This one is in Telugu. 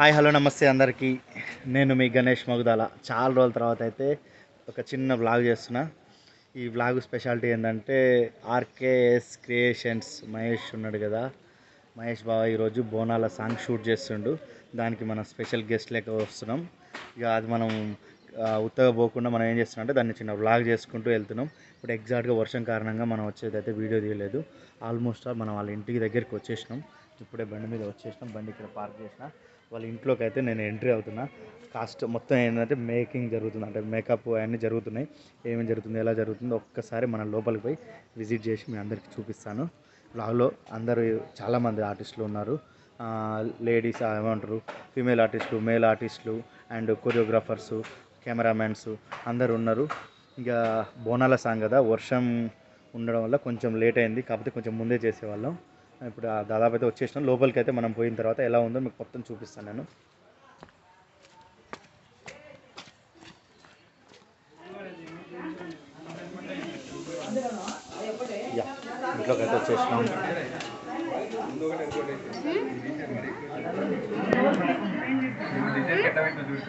హాయ్ హలో నమస్తే అందరికీ. నేను మీ గణేష్ మగుదాల. చాలా రోజుల తర్వాత అయితే ఒక చిన్న వ్లాగ్ చేస్తున్నా. ఈ వ్లాగ్ స్పెషాలిటీ ఏంటంటే ఆర్కేఎస్ క్రియేషన్స్ మహేష్ ఉన్నాడు కదా. మహేష్ బాబా ఈరోజు బోనాల సాంగ్ షూట్ చేస్తుండు. దానికి మనం స్పెషల్ గెస్ట్ లెక్క వస్తున్నాం. ఇక అది మనం ఉత్తగా పోకుండా మనం ఏం చేస్తున్నాం అంటే దాన్ని చిన్న వ్లాగ్ చేసుకుంటూ వెళ్తున్నాం. ఇప్పుడు ఎగ్జాక్ట్గా వర్షం కారణంగా మనం వచ్చేదైతే వీడియో తీయలేదు. ఆల్మోస్ట్ మనం వాళ్ళ ఇంటికి దగ్గరికి వచ్చేసినాం. ఇప్పుడే బండి మీద వచ్చేసినాం. బండి ఇక్కడ పార్క్ చేసిన. వాళ్ళ ఇంట్లోకి అయితే నేను ఎంట్రీ అవుతున్నా. కాస్ట్ మొత్తం ఏంటంటే మేకింగ్ జరుగుతుంది. అంటే మేకప్ అవన్నీ జరుగుతున్నాయి. ఏమేమి జరుగుతుంది ఎలా జరుగుతుందో ఒక్కసారి మన లోపలికి పోయి విజిట్ చేసి మీ అందరికీ చూపిస్తాను. బ్లాగ్లో అందరూ చాలామంది ఆర్టిస్టులు ఉన్నారు. లేడీస్ ఏమంటారు? ఫీమేల్ ఆర్టిస్టులు మేల్ ఆర్టిస్టులు అండ్ కొరియోగ్రాఫర్సు కెమెరామ్యాన్స్ అందరు ఉన్నారు. ఇంకా బోనాల సాంగ్ కదా వర్షం ఉండడం వల్ల కొంచెం లేట్ అయింది కాకపోతే కొంచెం ముందే చేసేవాళ్ళం. ఇప్పుడు ఆ దాదాపు అయితే వచ్చేసినాం. లోపలికి అయితే మనం పోయిన తర్వాత ఎలా ఉందో మీకు మొత్తం చూపిస్తాను నేను. యా ఇంట్లోకి అయితే. వచ్చేసినాం ఎట్లా పెట్టిన చూడు